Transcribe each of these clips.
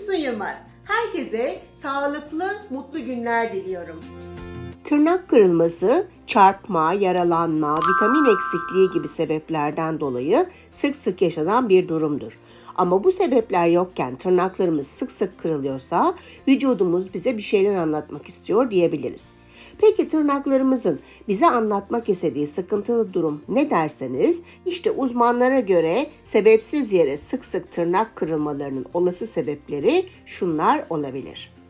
Füsun Yılmaz. Herkese sağlıklı, mutlu günler diliyorum. Tırnak kırılması, çarpma, yaralanma, vitamin eksikliği gibi sebeplerden dolayı sık sık yaşanan bir durumdur. Ama bu sebepler yokken tırnaklarımız sık sık kırılıyorsa vücudumuz bize bir şeyler anlatmak istiyor diyebiliriz. Peki tırnaklarımızın bize anlatmak istediği sıkıntılı durum ne derseniz işte uzmanlara göre sebepsiz yere sık sık tırnak kırılmalarının olası sebepleri şunlar olabilir.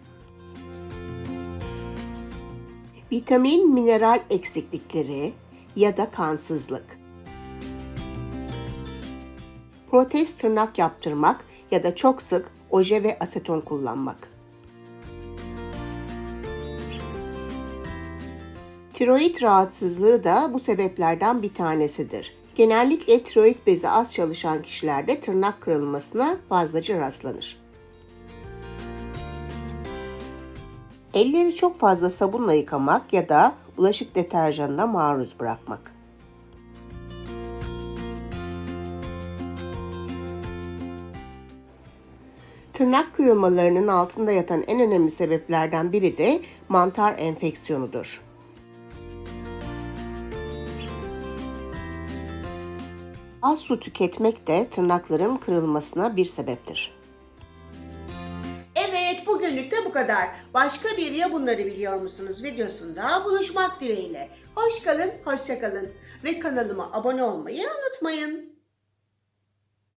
vitamin, mineral eksiklikleri ya da kansızlık. Protez tırnak yaptırmak ya da çok sık oje ve aseton kullanmak. Tiroid rahatsızlığı da bu sebeplerden bir tanesidir. Genellikle tiroid bezi az çalışan kişilerde tırnak kırılmasına fazlaca rastlanır. Elleri çok fazla sabunla yıkamak ya da bulaşık deterjanına maruz bırakmak. Tırnak kırılmalarının altında yatan en önemli sebeplerden biri de mantar enfeksiyonudur. Az su tüketmek de tırnakların kırılmasına bir sebeptir. Evet bugünlük de bu kadar. Başka bir ya bunları biliyor musunuz videosunda buluşmak dileğiyle. Hoş kalın, hoşça kalın ve kanalıma abone olmayı unutmayın.